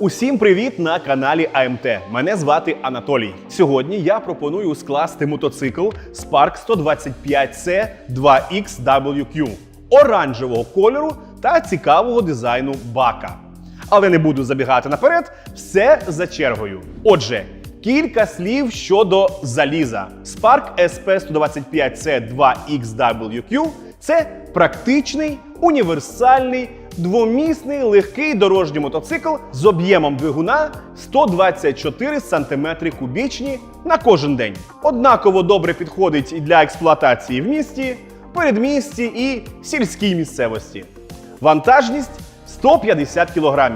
Усім привіт на каналі АМТ. Мене звати Анатолій. Сьогодні я пропоную скласти мотоцикл Spark 125C 2XWQ оранжевого кольору та цікавого дизайну бака. Але не буду забігати наперед, все за чергою. Отже, кілька слів щодо заліза. Spark SP 125C 2XWQ це практичний, універсальний, двомісний легкий дорожній мотоцикл з об'ємом двигуна 124 см кубічні на кожен день. Однаково добре підходить і для експлуатації в місті, передмісті і сільській місцевості. Вантажність 150 кг.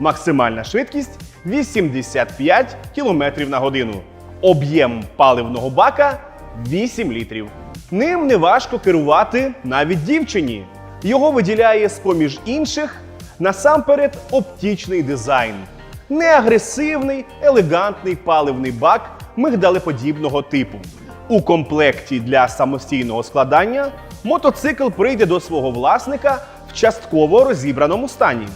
Максимальна швидкість 85 км на годину. Об'єм паливного бака 8 літрів. Ним неважко керувати навіть дівчині. Його виділяє з-поміж інших насамперед оптічний дизайн. Неагресивний, елегантний паливний бак мигдалеподібного типу. У комплекті для самостійного складання мотоцикл прийде до свого власника в частково розібраному стані.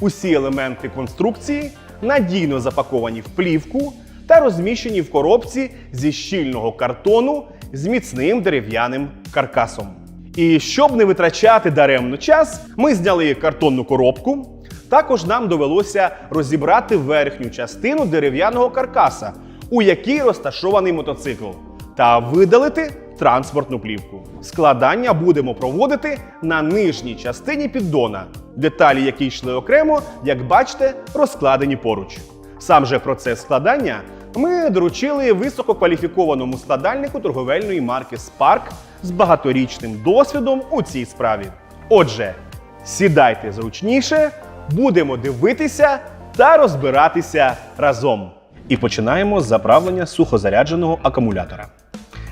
Усі елементи конструкції надійно запаковані в плівку та розміщені в коробці зі щільного картону з міцним дерев'яним каркасом. І щоб не витрачати даремно час, ми зняли картонну коробку. Також нам довелося розібрати верхню частину дерев'яного каркаса, у якій розташований мотоцикл, та видалити транспортну плівку. Складання будемо проводити на нижній частині піддона, деталі, які йшли окремо, як бачите, розкладені поруч. Сам же процес складання ми доручили висококваліфікованому складальнику торговельної марки Spark з багаторічним досвідом у цій справі. Отже, сідайте зручніше, будемо дивитися та розбиратися разом. І починаємо з заправлення сухозарядженого акумулятора.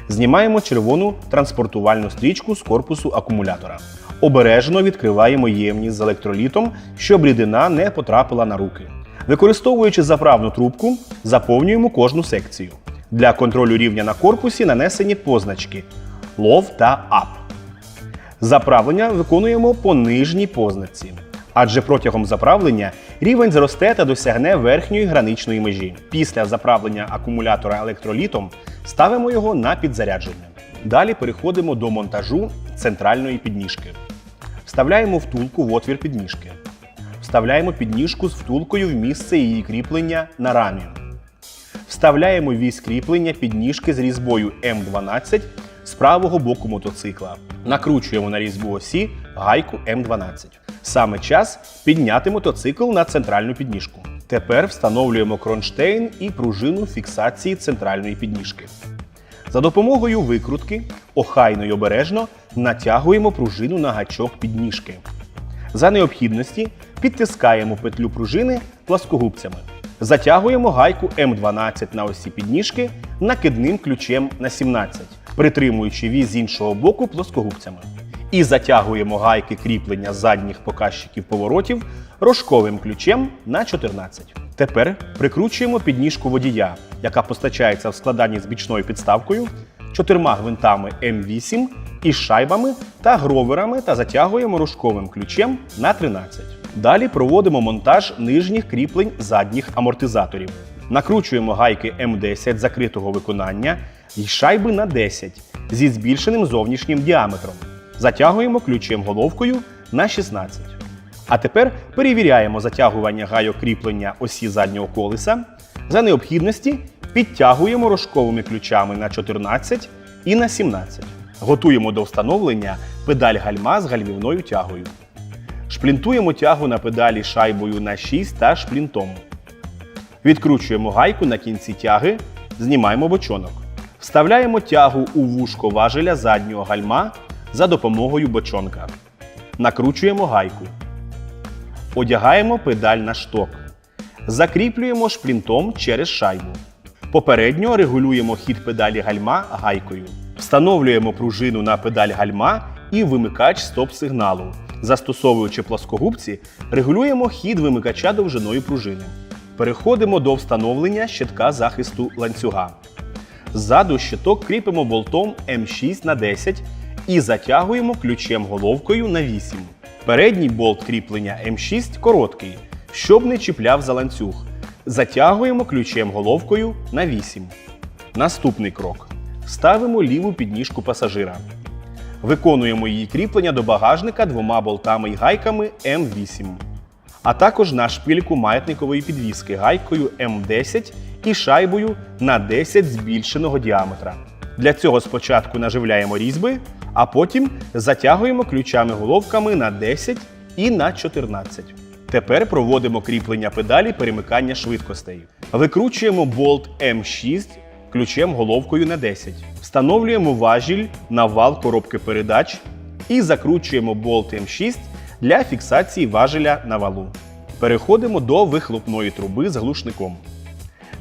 Знімаємо червону транспортувальну стрічку з корпусу акумулятора. Обережно відкриваємо ємність з електролітом, щоб рідина не потрапила на руки. Використовуючи заправну трубку, заповнюємо кожну секцію. Для контролю рівня на корпусі нанесені позначки LOW та UP. Заправлення виконуємо по нижній позначці, адже протягом заправлення рівень зросте та досягне верхньої граничної межі. Після заправлення акумулятора електролітом ставимо його на підзарядження. Далі переходимо до монтажу центральної підніжки. Вставляємо втулку в отвір підніжки. Вставляємо підніжку з втулкою в місце її кріплення на рамі. Вставляємо вісь кріплення підніжки з різьбою М12 з правого боку мотоцикла. Накручуємо на різьбу осі гайку М12. Саме час підняти мотоцикл на центральну підніжку. Тепер встановлюємо кронштейн і пружину фіксації центральної підніжки. За допомогою викрутки охайно й обережно натягуємо пружину на гачок підніжки. За необхідності підтискаємо петлю пружини пласкогубцями. Затягуємо гайку М12 на осі підніжки накидним ключем на 17, притримуючи віз з іншого боку плоскогубцями. І затягуємо гайки кріплення задніх показчиків поворотів рожковим ключем на 14. Тепер прикручуємо підніжку водія, яка постачається в складанні з бічною підставкою, чотирма гвинтами М8 із шайбами та гроверами та затягуємо рожковим ключем на 13. Далі проводимо монтаж нижніх кріплень задніх амортизаторів. Накручуємо гайки М10 закритого виконання і шайби на 10 зі збільшеним зовнішнім діаметром. Затягуємо ключем головкою на 16. А тепер перевіряємо затягування гайок кріплення осі заднього колеса. За необхідності підтягуємо рожковими ключами на 14 і на 17. Готуємо до встановлення педаль гальма з гальмівною тягою. Шплінтуємо тягу на педалі шайбою на 6 та шплінтом. Відкручуємо гайку на кінці тяги, знімаємо бочонок. Вставляємо тягу у вушко важеля заднього гальма за допомогою бочонка. Накручуємо гайку. Одягаємо педаль на шток. Закріплюємо шплінтом через шайбу. Попередньо регулюємо хід педалі гальма гайкою. Встановлюємо пружину на педаль гальма і вимикач стоп-сигналу. Застосовуючи плоскогубці, регулюємо хід вимикача довжиною пружини. Переходимо до встановлення щитка захисту ланцюга. Ззаду щиток кріпимо болтом М6 на 10 і затягуємо ключем головкою на 8. Передній болт кріплення М6 короткий, щоб не чіпляв за ланцюг. Затягуємо ключем головкою на 8. Наступний крок. Ставимо ліву підніжку пасажира. Виконуємо її кріплення до багажника двома болтами і гайками М8. А також на шпильку маятникової підвіски гайкою М10 і шайбою на 10 збільшеного діаметра. Для цього спочатку наживляємо різьби, а потім затягуємо ключами-головками на 10 і на 14. Тепер проводимо кріплення педалі перемикання швидкостей. Викручуємо болт М6 ключем головкою на 10. Встановлюємо важіль на вал коробки передач і закручуємо болт М6 для фіксації важеля на валу. Переходимо до вихлопної труби з глушником.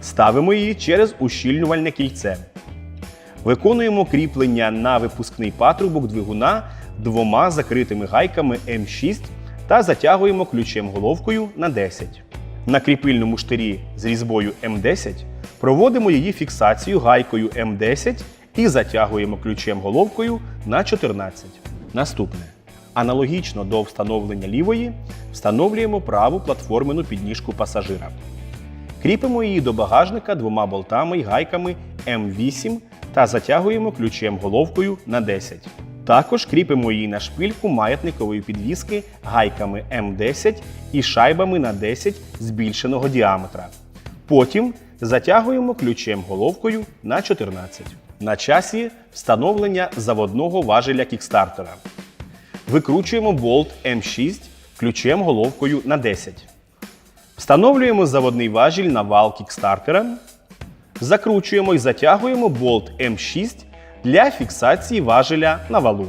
Ставимо її через ущільнювальне кільце. Виконуємо кріплення на випускний патрубок двигуна двома закритими гайками М6 та затягуємо ключем головкою на 10. На кріпильному штирі з різьбою М10 проводимо її фіксацію гайкою М10 і затягуємо ключем головкою на 14. Наступне. Аналогічно до встановлення лівої, встановлюємо праву платформену підніжку пасажира. Кріпимо її до багажника двома болтами й гайками М8 та затягуємо ключем головкою на 10. Також кріпимо її на шпильку маятникової підвіски гайками М10 і шайбами на 10 збільшеного діаметра. Потім затягуємо ключем головкою на 14. На часі встановлення заводного важеля кікстартера. Викручуємо болт М6 ключем головкою на 10. Встановлюємо заводний важіль на вал кікстартера. Закручуємо і затягуємо болт М6 для фіксації важеля на валу.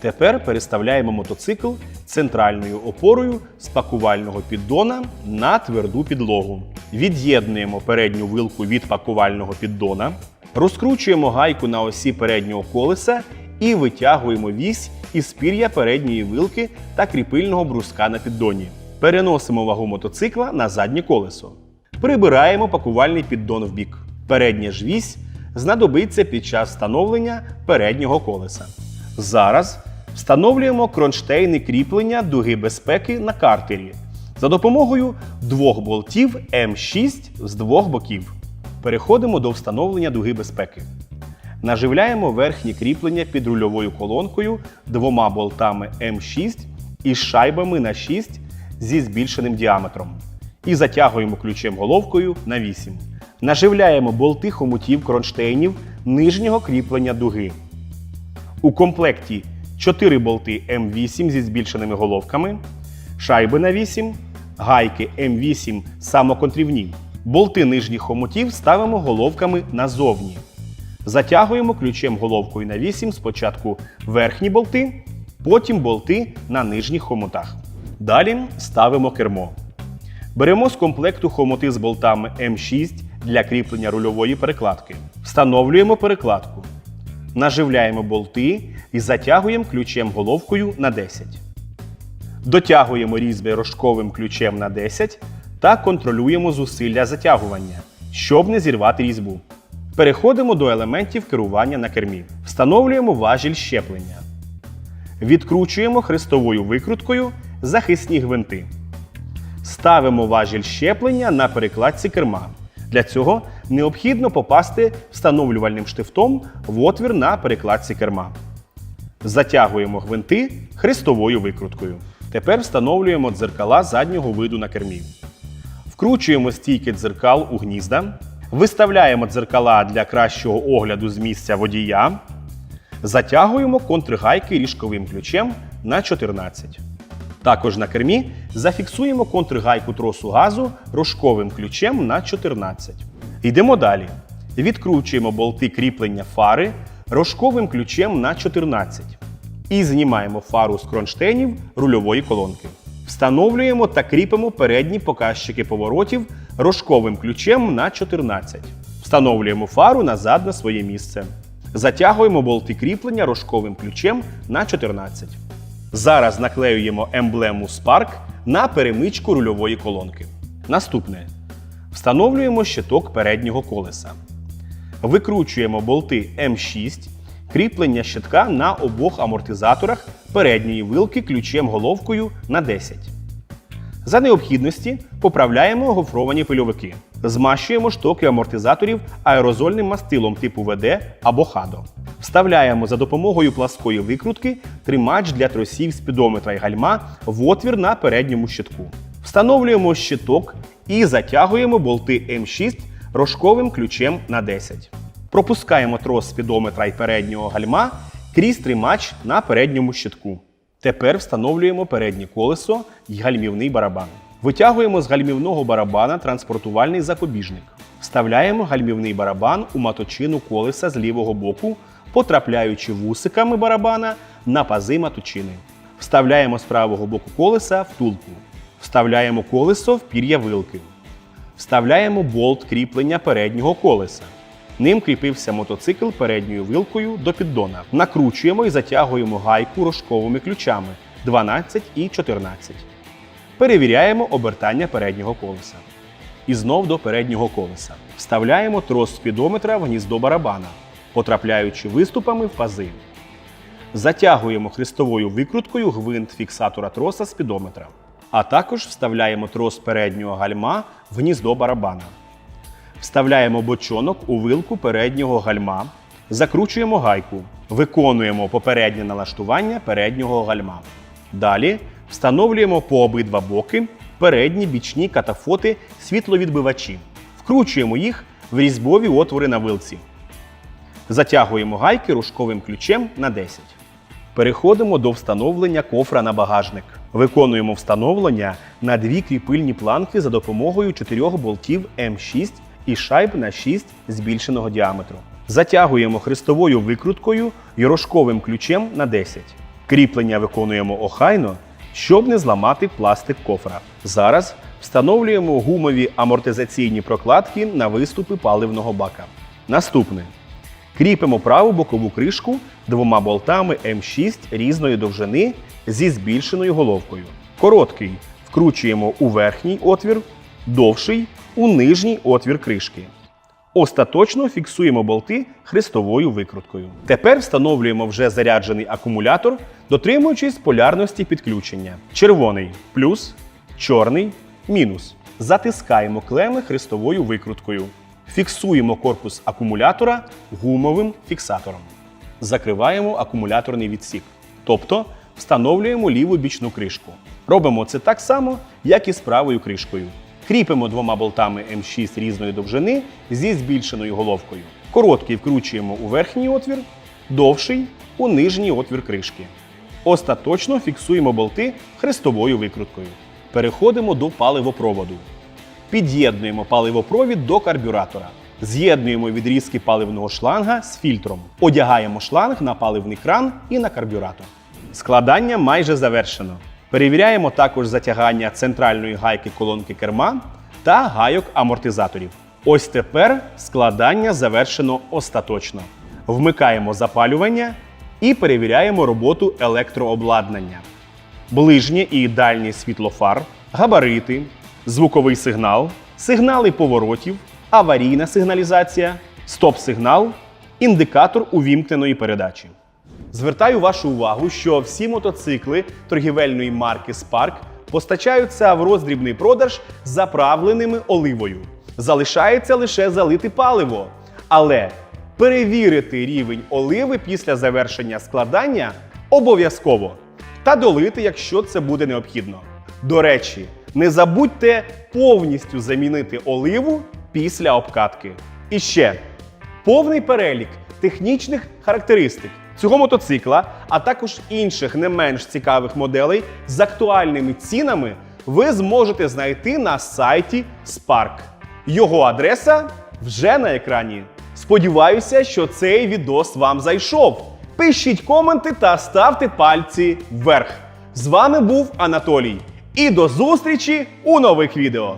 Тепер переставляємо мотоцикл центральною опорою з пакувального піддона на тверду підлогу. Від'єднуємо передню вилку від пакувального піддона, розкручуємо гайку на осі переднього колеса і витягуємо вісь із пір'я передньої вилки та кріпильного бруска на піддоні. Переносимо вагу мотоцикла на заднє колесо. Прибираємо пакувальний піддон в бік. Передня ж вісь знадобиться під час встановлення переднього колеса. Зараз встановлюємо кронштейни кріплення дуги безпеки на картері за допомогою двох болтів М6 з двох боків. Переходимо до встановлення дуги безпеки. Наживляємо верхнє кріплення під рульовою колонкою двома болтами М6 із шайбами на 6 зі збільшеним діаметром. І затягуємо ключем головкою на 8. Наживляємо болти хомутів кронштейнів нижнього кріплення дуги. У комплекті 4 болти М8 зі збільшеними головками, шайби на 8, гайки М8 самоконтрівні. Болти нижніх хомутів ставимо головками назовні. Затягуємо ключем головкою на 8 спочатку верхні болти, потім болти на нижніх хомутах. Далі ставимо кермо. Беремо з комплекту хомути з болтами М6 для кріплення рульової перекладки. Встановлюємо перекладку. Наживляємо болти і затягуємо ключем головкою на 10. Дотягуємо різьби рожковим ключем на 10 та контролюємо зусилля затягування, щоб не зірвати різьбу. Переходимо до елементів керування на кермі. Встановлюємо важіль щеплення. Відкручуємо хрестовою викруткою захисні гвинти. Ставимо важіль щеплення на перекладці керма. Для цього необхідно попасти встановлювальним штифтом в отвір на перекладці керма. Затягуємо гвинти хрестовою викруткою. Тепер встановлюємо дзеркала заднього виду на кермі. Вкручуємо стійки дзеркал у гнізда. Виставляємо дзеркала для кращого огляду з місця водія. Затягуємо контргайки ріжковим ключем на 14. Також на кермі зафіксуємо контргайку тросу газу рожковим ключем на 14. Йдемо далі. Відкручуємо болти кріплення фари рожковим ключем на 14. І знімаємо фару з кронштейнів рульової колонки. Встановлюємо та кріпимо передні показчики поворотів рожковим ключем на 14. Встановлюємо фару назад на своє місце. Затягуємо болти кріплення рожковим ключем на 14. Зараз наклеюємо емблему Spark на перемичку рульової колонки. Наступне. Встановлюємо щиток переднього колеса. Викручуємо болти М6, кріплення щитка на обох амортизаторах передньої вилки ключем головкою на 10. За необхідності поправляємо гофровані пильовики. Змащуємо штоки амортизаторів аерозольним мастилом типу ВД або ХАДО. Вставляємо за допомогою пласкої викрутки тримач для тросів спідометра і гальма в отвір на передньому щитку. Встановлюємо щиток і затягуємо болти М6 рожковим ключем на 10. Пропускаємо трос спідометра і переднього гальма крізь тримач на передньому щитку. Тепер встановлюємо переднє колесо і гальмівний барабан. Витягуємо з гальмівного барабана транспортувальний запобіжник. Вставляємо гальмівний барабан у маточину колеса з лівого боку, потрапляючи вусиками барабана на пази маточини. Вставляємо з правого боку колеса втулку. Вставляємо колесо в пір'я вилки. Вставляємо болт кріплення переднього колеса. Ним кріпився мотоцикл передньою вилкою до піддона. Накручуємо і затягуємо гайку рожковими ключами 12 і 14. Перевіряємо обертання переднього колеса. І знов до переднього колеса. Вставляємо трос спідометра в гніздо барабана, потрапляючи виступами в пази. Затягуємо хрестовою викруткою гвинт фіксатора троса спідометра. А також вставляємо трос переднього гальма в гніздо барабана. Вставляємо бочонок у вилку переднього гальма, закручуємо гайку, виконуємо попереднє налаштування переднього гальма. Далі встановлюємо по обидва боки передні бічні катафоти світловідбивачі, вкручуємо їх в різьбові отвори на вилці. Затягуємо гайки рушковим ключем на 10. Переходимо до встановлення кофра на багажник. Виконуємо встановлення на дві кріпильні планки за допомогою чотирьох болтів М6 і шайб на 6 збільшеного діаметру. Затягуємо хрестовою викруткою і рожковим ключем на 10. Кріплення виконуємо охайно, щоб не зламати пластик кофра. Зараз встановлюємо гумові амортизаційні прокладки на виступи паливного бака. Наступне. Кріпимо праву бокову кришку двома болтами М6 різної довжини зі збільшеною головкою. Короткий вкручуємо у верхній отвір, довший у нижній отвір кришки. Остаточно фіксуємо болти хрестовою викруткою. Тепер встановлюємо вже заряджений акумулятор, дотримуючись полярності підключення. Червоний плюс, чорний мінус. Затискаємо клеми хрестовою викруткою. Фіксуємо корпус акумулятора гумовим фіксатором. Закриваємо акумуляторний відсік. Тобто встановлюємо ліву бічну кришку. Робимо це так само, як і з правою кришкою. Кріпимо двома болтами М6 різної довжини зі збільшеною головкою. Короткий вкручуємо у верхній отвір, довший у нижній отвір кришки. Остаточно фіксуємо болти хрестовою викруткою. Переходимо до паливопроводу. Під'єднуємо паливопровід до карбюратора. З'єднуємо відрізки паливного шланга з фільтром. Одягаємо шланг на паливний кран і на карбюратор. Складання майже завершено. Перевіряємо також затягання центральної гайки колонки керма та гайок амортизаторів. Ось тепер складання завершено остаточно. Вмикаємо запалювання і перевіряємо роботу електрообладнання ближнє і дальнє світло фар, габарити, звуковий сигнал, сигнали поворотів, аварійна сигналізація, стоп-сигнал, індикатор увімкненої передачі. Звертаю вашу увагу, що всі мотоцикли торгівельної марки Spark постачаються в роздрібний продаж заправленими оливою. Залишається лише залити паливо. Але перевірити рівень оливи після завершення складання обов'язково та долити, якщо це буде необхідно. До речі, не забудьте повністю замінити оливу після обкатки. І ще повний перелік технічних характеристик цього мотоцикла, а також інших не менш цікавих моделей з актуальними цінами ви зможете знайти на сайті Spark. Його адреса вже на екрані. Сподіваюся, що цей відос вам зайшов. Пишіть коменти та ставте пальці вверх. З вами був Анатолій. І до зустрічі у нових відео.